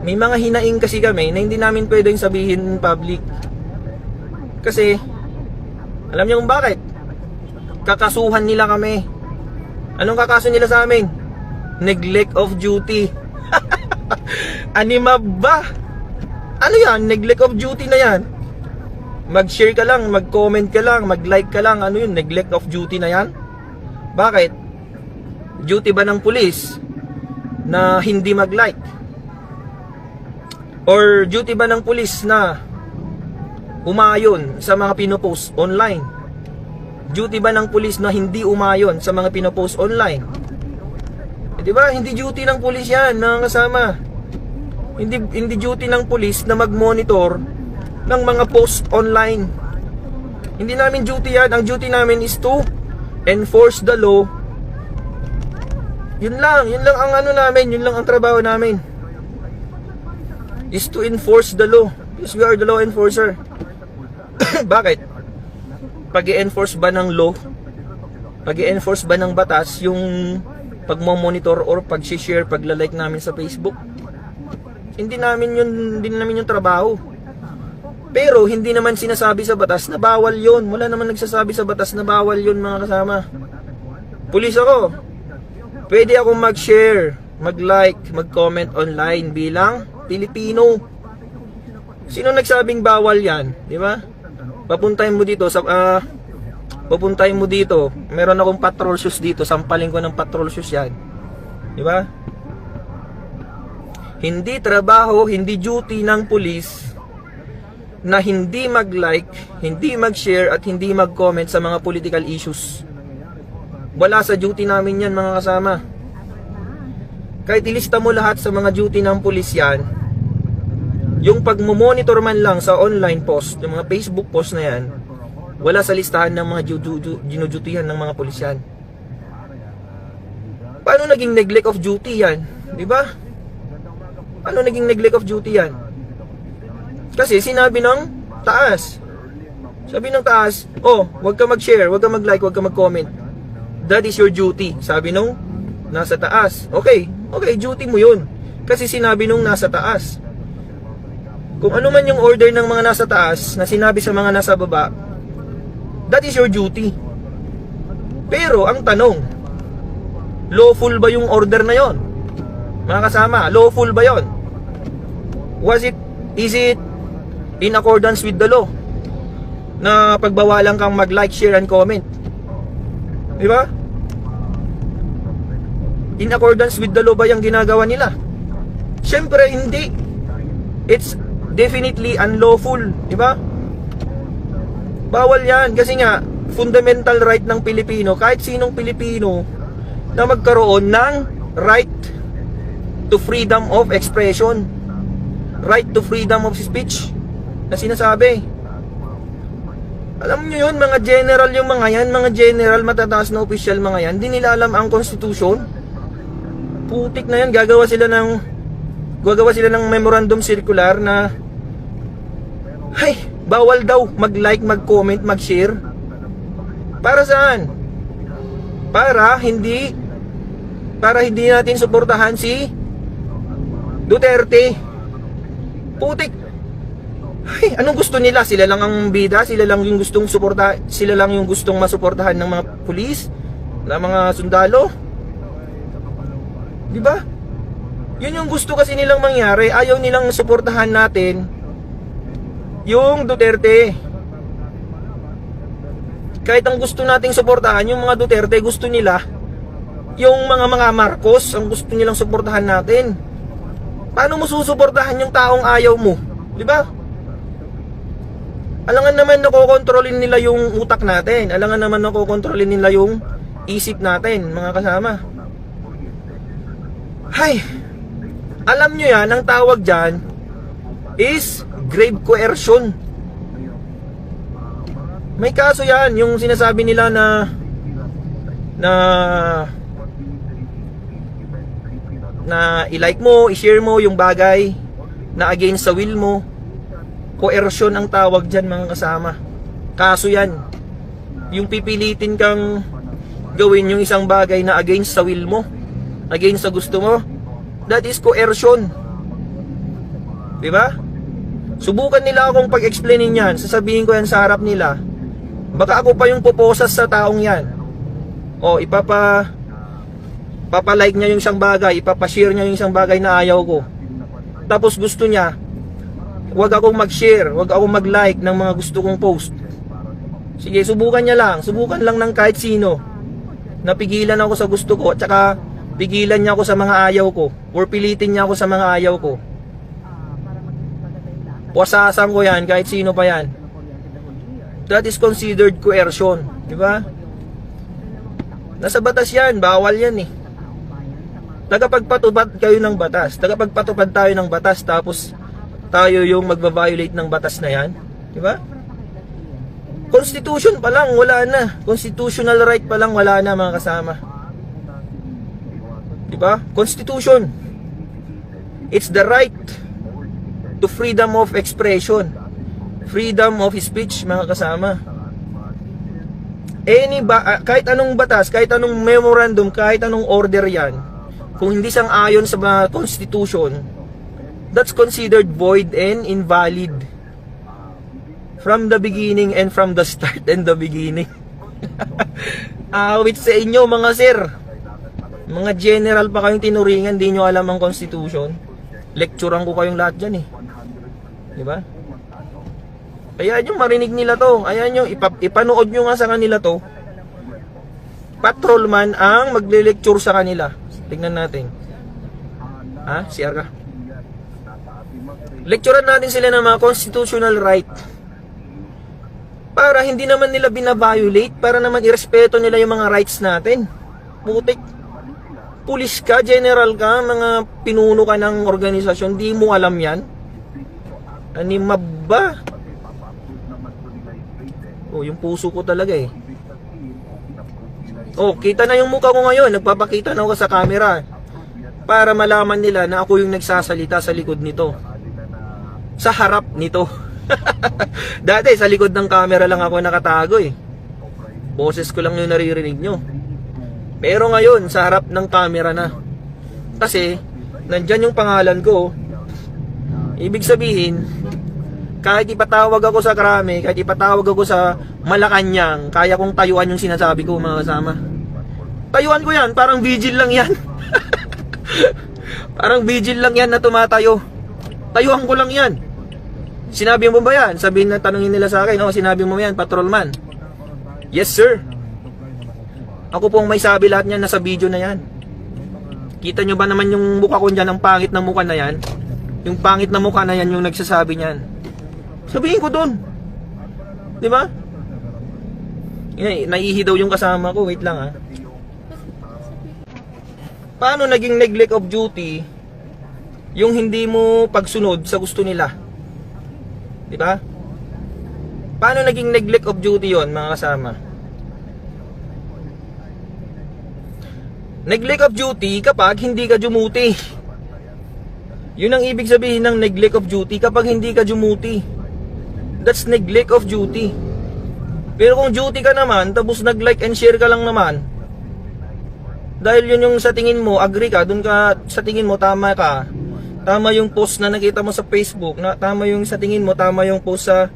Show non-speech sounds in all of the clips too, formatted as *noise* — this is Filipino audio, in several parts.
may mga hinaing kasi kami na hindi namin pwedeng sabihin in public. Kasi, alam niyo kung bakit? Kakasuhan nila kami. Anong kakaso nila sa amin? Neglect of duty. *laughs* Anima ba? Ano yan? Neglect of duty na yan. Mag-share ka lang, mag-comment ka lang, mag-like ka lang. Ano yun? Neglect of duty na yan? Bakit? Duty ba ng pulis na hindi mag-like? Or duty ba ng pulis na umayon sa mga pinopost online? Duty ba ng pulis na hindi umayon sa mga pinopost online? Eh, di ba? Hindi duty ng pulis yan, mga kasama. Hindi, hindi duty ng pulis na mag-monitor ng mga post online. Hindi namin duty yan. Ang duty namin is to enforce the law. Yun lang. Yun lang ang ano namin. Yun lang ang trabaho namin. Is to enforce the law. Because we are the law enforcer. *coughs* Bakit? pag enforce ba ng law, pag enforce ba ng batas yung pagmo-monitor or pag-share, pagla-like namin sa Facebook? Hindi namin yun, hindi namin yung trabaho. Pero hindi naman sinasabi sa batas na bawal yun. Wala naman nagsasabi sa batas na bawal yun mga kasama. Pulis ako. Pwede akong mag-share, mag-like, mag-comment online bilang Pilipino. Sino nagsabing bawal yan? Di ba? Papuntahin mo dito sa ah pupuntahin mo dito. Meron akong patrol shoes dito. Sampalin ko ng patrol shoes yan. Di ba? Hindi trabaho, hindi duty ng pulis na hindi mag-like, hindi mag-share at hindi mag-comment sa mga political issues. Wala sa duty namin yan mga kasama. Kahit ilista mo lahat sa mga duty ng pulis yan, yung pagmumonitor man lang sa online post, yung mga Facebook post na yan, wala sa listahan ng mga ginudutihan ng mga pulis yan. Paano naging neglect of duty yan? Di ba? Paano naging neglect of duty yan? Kasi sinabi ng taas. Sabi ng taas, oh, wag ka mag-share, wag ka mag-like, wag ka mag-comment. That is your duty. Sabi nung nasa taas. Okay, okay, duty mo yun. Kasi sinabi nung nasa taas. Kung ano man yung order ng mga nasa taas na sinabi sa mga nasa baba, that is your duty. Pero ang tanong, lawful ba yung order na yon? Mga kasama, lawful ba yon? Was it, is it in accordance with the law? Na pagbawalan kang mag-like, share, and comment. Di ba? In accordance with the law ba yung ginagawa nila? Siyempre, hindi. It's definitely unlawful. Di ba? Bawal yan. Kasi nga, fundamental right ng Pilipino, kahit sinong Pilipino, na magkaroon ng right to freedom of expression. Right to freedom of speech na sinasabi. Alam nyo yun, mga general yung mga yan, mga general, matataas na official mga yan, hindi nila alam ang constitution. Putik na yan, gagawa sila ng gagawa sila ng memorandum circular na ay, bawal daw mag-like, mag-comment, mag-share. Para saan? Para hindi para hindi natin suportahan si Duterte. Putik. Ay, anong gusto nila? Sila lang ang bida, sila lang yung gustong suporta, sila lang yung gustong masuportahan ng mga pulis, ng mga sundalo. 'Di ba? Yun yung gusto kasi nilang mangyari. Ayaw nilang suportahan natin yung Duterte. Kahit ang gusto nating suportahan, yung mga Duterte, gusto nila yung mga mga Marcos, ang gusto nilang suportahan natin. Paano mo susuportahan yung taong ayaw mo? Di ba? Alangan naman nakokontrolin nila yung utak natin. Alangan naman nakokontrolin nila yung isip natin, mga kasama. Hay, alam nyo yan, ang tawag dyan is grave coercion. May kaso yan, yung sinasabi nila na na na i-like mo, i-share mo yung bagay na against sa will mo. Coercion ang tawag dyan mga kasama. Kaso yan. Yung pipilitin kang gawin yung isang bagay na against sa will mo, against sa gusto mo, that is coercion. Di ba? Subukan nila akong pag-explainin yan. Sasabihin ko yan sa harap nila. Baka ako pa yung puposas sa taong yan. O, ipapa... Papalike niya yung isang bagay, ipapashare niya yung isang bagay na ayaw ko. Tapos gusto niya, wag akong mag-share, wag akong mag-like ng mga gusto kong post. Sige, subukan niya lang. Subukan lang ng kahit sino. Napigilan ako sa gusto ko, at saka pigilan niya ako sa mga ayaw ko. Or pilitin niya ako sa mga ayaw ko. Puwasasan ko yan, kahit sino pa yan. That is considered coercion. Di ba? Nasa batas yan, bawal yan eh. Tagapagpatupad kayo ng batas. Tagapagpatupad tayo ng batas, tapos tayo yung magbabiolate ng batas na yan. Di ba? Constitution pa lang, wala na. Constitutional right pa lang, wala na mga kasama. Di ba? Constitution. It's the right to freedom of expression. Freedom of speech, mga kasama. Any ba, ah, kahit anong batas, kahit anong memorandum, kahit anong order yan, kung hindi sang ayon sa mga constitution, that's considered void and invalid from the beginning and from the *laughs* start and the beginning. *laughs* Awit sa inyo mga sir. Mga general pa kayong tinuringan, di nyo alam ang constitution. Lecturean ko kayong lahat dyan eh. Di ba? Kaya nyo marinig nila to. Ayan nyo, ipa, ipanood nyo nga sa kanila to. Patrolman ang magle-lecture sa kanila. Tingnan natin. Ha? CR ka? Lecturean natin sila ng mga constitutional right para hindi naman nila binabiolate, para naman irespeto nila yung mga rights natin. Putik. Pulis ka, general ka, mga pinuno ka ng organisasyon, di mo alam yan. Animab ba? Oh, yung puso ko talaga eh. Oh, kita na yung mukha ko ngayon. Nagpapakita na ako sa camera. Para malaman nila na ako yung nagsasalita sa likod nito. Sa harap nito. *laughs* Dati sa likod ng camera lang ako nakatago eh. Boses ko lang yung naririnig nyo. Pero ngayon, sa harap ng camera na. Kasi, nandyan yung pangalan ko. Ibig sabihin, kahit ipatawag ako sa Krame, kahit ipatawag ako sa Malacanang, kaya kong tayuan yung sinasabi ko mga kasama. Tayuan ko yan, parang vigil lang yan. *laughs* parang vigil lang yan na tumatayo. Tayuan ko lang yan. Sinabi mo ba yan? Sabihin na tanungin nila sa akin, oh, sinabi mo yan, patrolman. Yes, sir. Ako pong may sabi lahat niyan nasa video na yan. Kita nyo ba naman yung mukha ko dyan, ang pangit na mukha na yan? Yung pangit na mukha na yan yung nagsasabi niyan. Sabihin ko doon. Di ba? Eh, naihi daw yung kasama ko. Wait lang ha. Paano naging neglect of duty yung hindi mo pagsunod sa gusto nila? Di ba? Paano naging neglect of duty yon mga kasama? Neglect of duty kapag hindi ka dumuti. Yun ang ibig sabihin ng neglect of duty kapag hindi ka dumuti. That's neglect of duty. Pero kung duty ka naman, tapos nag-like and share ka lang naman, dahil yun yung sa tingin mo, agree ka, dun ka, sa tingin mo, tama ka, tama yung post na nakita mo sa Facebook, na tama yung sa tingin mo, tama yung post sa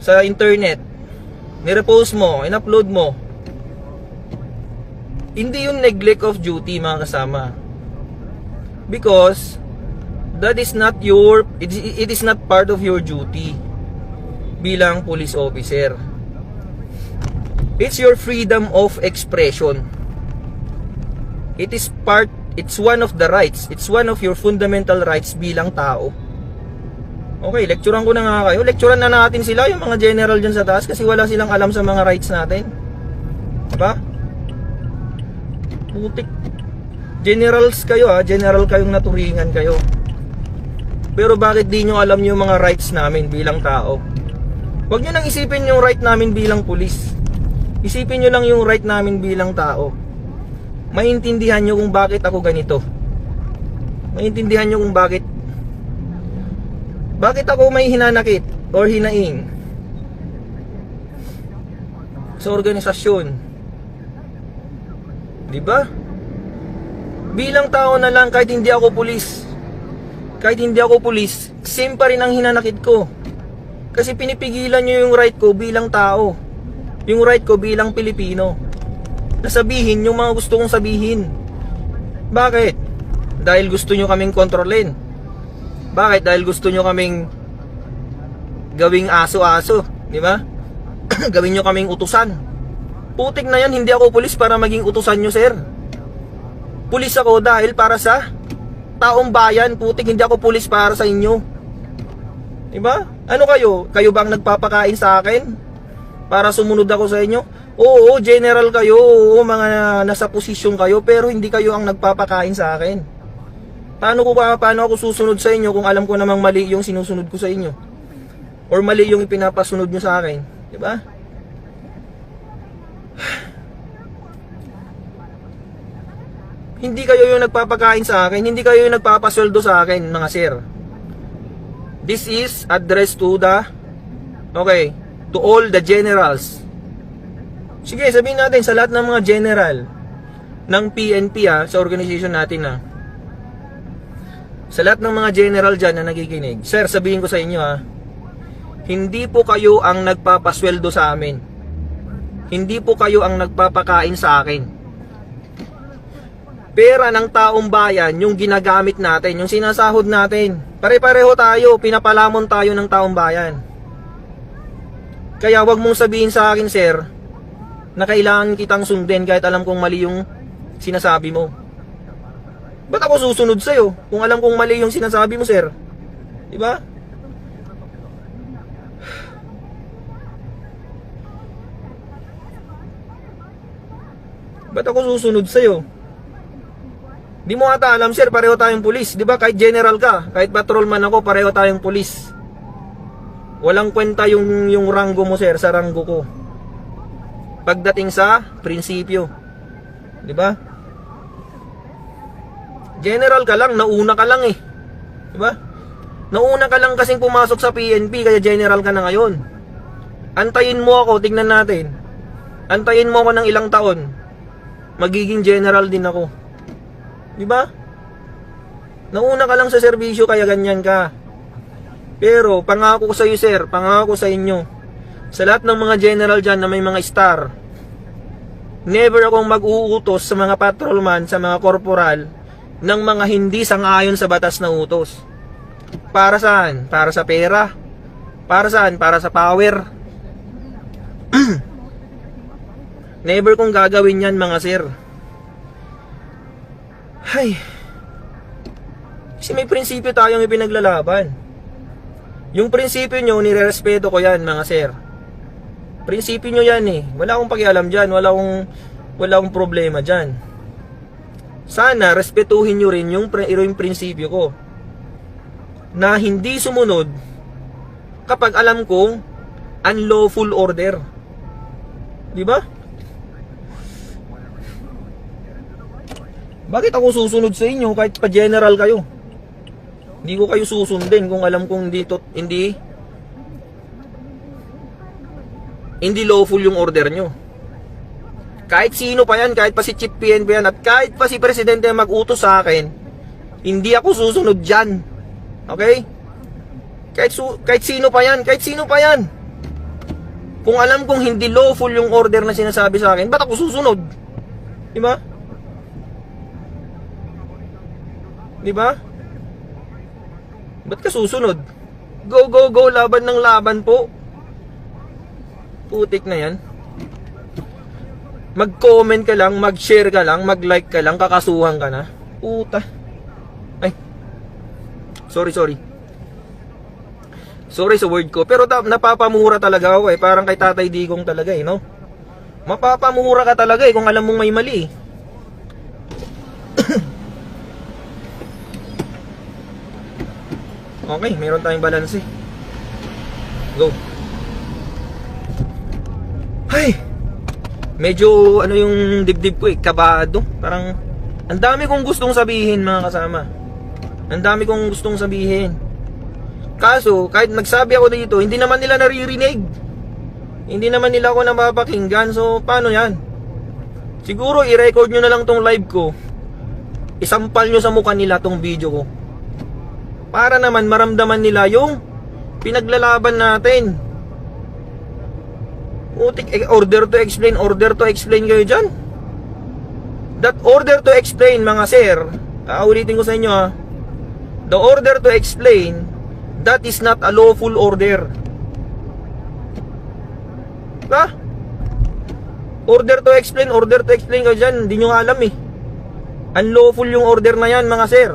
sa internet. Ni-repost mo, in-upload mo. Hindi yung neglect of duty mga kasama. Because that is not your it, it is not part of your duty bilang police officer. It's your freedom of expression. It is part it's one of the rights. It's one of your fundamental rights bilang tao. Okay, lecturean ko na nga kayo. Lecturean na natin sila, yung mga general dyan sa taas, kasi wala silang alam sa mga rights natin. Diba? Putik. Generals kayo ha, general kayong naturingan kayo. Pero bakit di nyo alam yung mga rights namin bilang tao? Huwag nyo nang isipin yung right namin bilang pulis. Isipin nyo lang yung right namin bilang tao maintindihan nyo kung bakit ako ganito. Maintindihan nyo kung bakit bakit ako may hinanakit or hinaing sa organisasyon. 'Di ba? Bilang tao na lang kahit hindi ako pulis. kahit hindi ako pulis, same pa rin ang hinanakit ko. Kasi pinipigilan nyo yung right ko bilang tao. Yung right ko bilang Pilipino. Nasabihin yung mga gusto kong sabihin. Bakit? Dahil gusto nyo kaming kontrolin. Bakit? Dahil gusto nyo kaming gawing aso-aso. Di ba? *clears throat* Gawin nyo kaming utusan. Putik na yan, hindi ako pulis para maging utusan nyo, sir. Pulis ako dahil para sa taong bayan. Putik, hindi ako pulis para sa inyo. Diba? Ano kayo? Kayo bang nagpapakain sa akin? Para sumunod ako sa inyo? Oo, general kayo. Oo, mga nasa posisyon kayo. Pero hindi kayo ang nagpapakain sa akin. Paano ko ba, paano ako susunod sa inyo kung alam ko namang mali yung sinusunod ko sa inyo? Or mali yung ipinapasunod nyo sa akin? Diba? *sighs* Hindi kayo yung nagpapakain sa akin, hindi kayo yung nagpapasweldo sa akin, mga sir. This is addressed to the Okay, to all the generals. Sige, sabihin natin sa lahat ng mga general ng PNP ah, sa organization natin na. Sa lahat ng mga general dyan na nagiginig. Sir, sabihin ko sa inyo ah, hindi po kayo ang nagpapasweldo sa amin. Hindi po kayo ang nagpapakain sa akin pera ng taong bayan yung ginagamit natin, yung sinasahod natin. Pare-pareho tayo, pinapalamon tayo ng taong bayan. Kaya wag mong sabihin sa akin, sir, na kailangan kitang sundin kahit alam kong mali yung sinasabi mo. Ba't ako susunod sa'yo kung alam kong mali yung sinasabi mo, sir? Diba? Ba't ako susunod sa'yo? Di mo ata alam sir, pareho tayong pulis. Di ba kahit general ka, kahit patrolman ako, pareho tayong pulis. Walang kwenta yung, yung ranggo mo sir sa ranggo ko. Pagdating sa prinsipyo. Di ba? General ka lang, nauna ka lang eh. Di ba? Nauna ka lang kasing pumasok sa PNP, kaya general ka na ngayon. Antayin mo ako, tignan natin. Antayin mo ako ng ilang taon. Magiging general din ako. Di ba? Nauna ka lang sa serbisyo kaya ganyan ka. Pero pangako ko sa iyo sir, pangako ko sa inyo. Sa lahat ng mga general dyan na may mga star, never akong mag-uutos sa mga patrolman, sa mga korporal, ng mga hindi sang-ayon sa batas na utos. Para saan? Para sa pera. Para saan? Para sa power. *clears throat* never kong gagawin yan mga sir. Hay. Kasi may prinsipyo tayong ipinaglalaban. Yung prinsipyo nyo, nirerespeto ko yan, mga sir. Prinsipyo nyo yan eh. Wala akong pakialam dyan. Wala akong, wala akong problema dyan. Sana, respetuhin nyo rin yung, yung prinsipyo ko. Na hindi sumunod kapag alam kong unlawful order. Di ba? Bakit ako susunod sa inyo kahit pa general kayo? Hindi ko kayo susundin kung alam kong dito hindi hindi lawful yung order nyo. Kahit sino pa yan, kahit pa si Chief PNP yan, at kahit pa si Presidente mag-utos sa akin, hindi ako susunod dyan. Okay? Kahit, su- kahit sino pa yan, kahit sino pa yan. Kung alam kong hindi lawful yung order na sinasabi sa akin, ba't ako susunod? Di ba? Di ba? Ba't ka susunod? Go, go, go, laban ng laban po. Putik na yan. Mag-comment ka lang, mag-share ka lang, mag-like ka lang, kakasuhan ka na. Puta. Ay. Sorry, sorry. Sorry sa word ko. Pero napapamura talaga ako eh. Parang kay Tatay Digong talaga eh, no? Mapapamura ka talaga eh kung alam mong may mali eh. Okay, meron tayong balance eh. Go. Ay! Medyo ano yung dibdib ko eh, kabado. Parang ang dami kong gustong sabihin mga kasama. Ang dami kong gustong sabihin. Kaso, kahit nagsabi ako dito, hindi naman nila naririnig. Hindi naman nila ako napapakinggan. So, paano yan? Siguro, i-record nyo na lang tong live ko. Isampal nyo sa mukha nila tong video ko. Para naman maramdaman nila yung pinaglalaban natin. Utik, eh, order to explain, order to explain kayo dyan. That order to explain, mga sir, ah, ulitin ko sa inyo ha, the order to explain, that is not a lawful order. Diba? Order to explain, order to explain kayo dyan, hindi nyo alam eh. Unlawful yung order na yan, mga sir.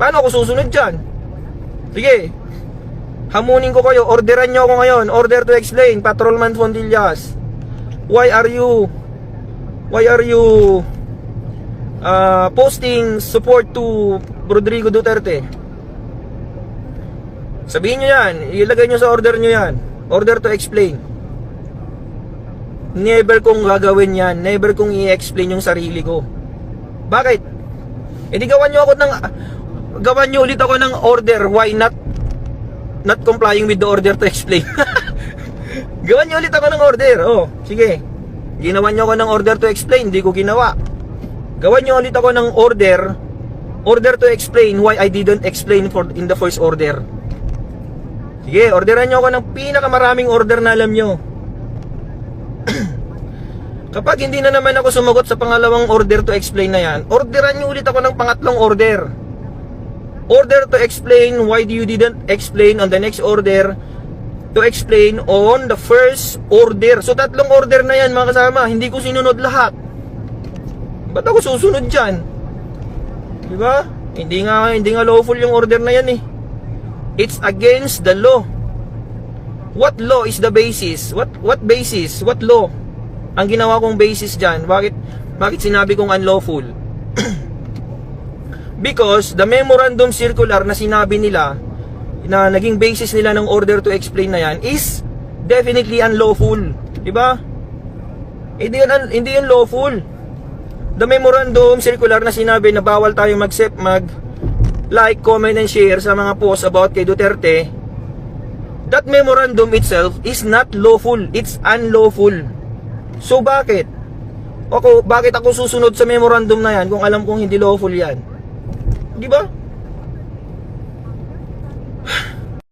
Paano ako susunod dyan? Sige, Hamunin ko kayo, orderan nyo ako ngayon. Order to explain, Patrolman Fondillas. Why are you why are you uh, posting support to Rodrigo Duterte? Sabihin nyo yan, ilagay nyo sa order nyo yan. Order to explain. Never kong gagawin yan. Never kong i-explain yung sarili ko. Bakit? E di gawan nyo ako ng gawan nyo ulit ako ng order. Why not not complying with the order to explain. *laughs* Gawan niyo ulit ako ng order. Oh, sige. Ginawan niyo ako ng order to explain, hindi ko ginawa. Gawan niyo ulit ako ng order order to explain why I didn't explain for in the first order. Sige, orderan niyo ako ng pinakamaraming order na alam niyo. *clears throat* Kapag hindi na naman ako sumagot sa pangalawang order to explain na yan, orderan niyo ulit ako ng pangatlong order order to explain why you didn't explain on the next order to explain on the first order. So tatlong order na yan mga kasama, hindi ko sinunod lahat. Ba't ako susunod dyan? Di ba? Hindi nga, hindi nga lawful yung order na yan eh. It's against the law. What law is the basis? What what basis? What law? Ang ginawa kong basis dyan, bakit, bakit sinabi kong unlawful? Because the memorandum circular na sinabi nila na naging basis nila ng order to explain na yan is definitely unlawful. Di ba? Hindi yun, un- hindi yun lawful. The memorandum circular na sinabi na bawal tayo mag mag like, comment, and share sa mga posts about kay Duterte that memorandum itself is not lawful. It's unlawful. So bakit? Ako, bakit ako susunod sa memorandum na yan kung alam kong hindi lawful yan? Di ba?